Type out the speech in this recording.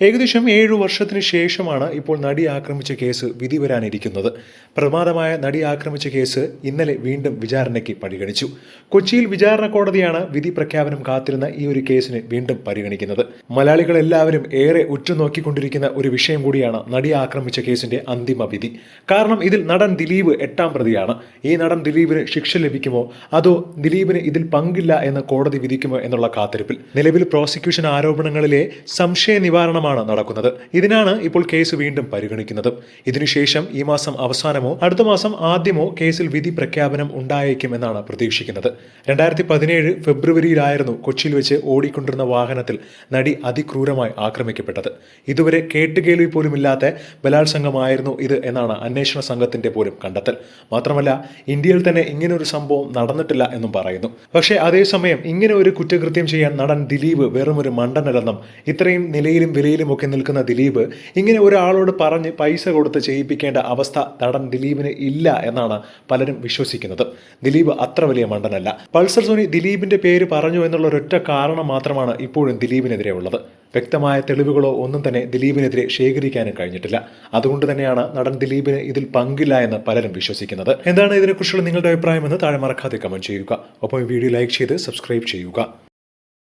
ഏകദേശം ഏഴു വർഷത്തിന് ശേഷമാണ് ഇപ്പോൾ നടി ആക്രമിച്ച കേസ് വിധി വരാനിരിക്കുന്നത്. പ്രമാദമായ നടി ആക്രമിച്ച കേസ് ഇന്നലെ വീണ്ടും വിചാരണയ്ക്ക് പരിഗണിച്ചു. കൊച്ചിയിൽ വിചാരണ കോടതിയാണ് വിധി പ്രഖ്യാപനം കാത്തിരുന്ന ഈ ഒരു കേസിന് വീണ്ടും പരിഗണിക്കുന്നത്. മലയാളികൾ എല്ലാവരും ഏറെ ഉറ്റുനോക്കിക്കൊണ്ടിരിക്കുന്ന ഒരു വിഷയം കൂടിയാണ് നടി ആക്രമിച്ച കേസിന്റെ അന്തിമ വിധി. കാരണം ഇതിൽ നടൻ ദിലീപ് എട്ടാം പ്രതിയാണ്. ഈ നടൻ ദിലീപിന് ശിക്ഷ ലഭിക്കുമോ? അതോ ദിലീപിന് ഇതിൽ പങ്കില്ല എന്ന് കോടതി വിധിക്കുമോ എന്നുള്ള കാത്തിരിപ്പിൽ? നിലവിൽ പ്രോസിക്യൂഷൻ ആരോപണങ്ങളിലെ സംശയ നിവാരണമാണ് നടക്കുന്നത്. ഇതിനാണ് ഇപ്പോൾ കേസ് വീണ്ടും പരിഗണിക്കുന്നത്. ഇതിനുശേഷം ഈ മാസം അവസാനമോ അടുത്ത മാസം ആദ്യമോ കേസിൽ വിധി പ്രഖ്യാപനം ഉണ്ടായേക്കുമെന്നാണ് പ്രതീക്ഷിക്കുന്നത്. രണ്ടായിരത്തി പതിനേഴ് ഫെബ്രുവരിയിലായിരുന്നു കൊച്ചിയിൽ വെച്ച് ഓടിക്കൊണ്ടിരുന്ന വാഹനത്തിൽ നടി അതിക്രൂരമായി ആക്രമിക്കപ്പെട്ടത്. ഇതുവരെ കേട്ടുകേൾവി പോലുമില്ലാത്ത ബലാത്സംഗമായിരുന്നു ഇത് എന്നാണ് അന്വേഷണ സംഘത്തിന്റെ പോലും കണ്ടെത്തൽ. മാത്രമല്ല ഇന്ത്യയിൽ തന്നെ ഇങ്ങനൊരു സംഭവം നടന്നിട്ടില്ല എന്നും പറയുന്നു. പക്ഷേ അതേസമയം ഇങ്ങനെ ഒരു കുറ്റകൃത്യം ചെയ്യാൻ നടൻ ദിലീപ് വെറുമൊരു മണ്ടനല്ലെന്നും ഇത്രയും നിലയിലും വിലയിലും ഒക്കെ നിൽക്കുന്ന ദിലീപ് ഇങ്ങനെ ഒരാളോട് പറഞ്ഞ് പൈസ കൊടുത്ത് ചെയ്യിപ്പിക്കേണ്ട അവസ്ഥ നടൻ ദിലീപിന് ഇല്ല എന്നാണ് പലരും വിശ്വസിക്കുന്നത്. ദിലീപ് അത്ര വലിയ മണ്ടനല്ല. പൾസർ സോണി ദിലീപിന്റെ പേര് പറഞ്ഞു എന്നുള്ള ഒരൊറ്റ കാരണം മാത്രമാണ് ഇപ്പോഴും ദിലീപിനെതിരെ ഉള്ളത്. വ്യക്തമായ തെളിവുകളോ ഒന്നും തന്നെ ദിലീപിനെതിരെ ശേഖരിക്കാനും കഴിഞ്ഞിട്ടില്ല. അതുകൊണ്ട് തന്നെയാണ് നടൻ ദിലീപിന് ഇതിൽ പങ്കില്ല എന്ന് പലരും വിശ്വസിക്കുന്നത്. എന്താണ് ഇതിനെക്കുറിച്ചുള്ള നിങ്ങളുടെ അഭിപ്രായം എന്ന് താഴെ മറക്കാതെ കമന്റ് ചെയ്യുക. ഒപ്പം ഈ വീഡിയോ ലൈക്ക് ചെയ്ത് സബ്സ്ക്രൈബ് ചെയ്യുക.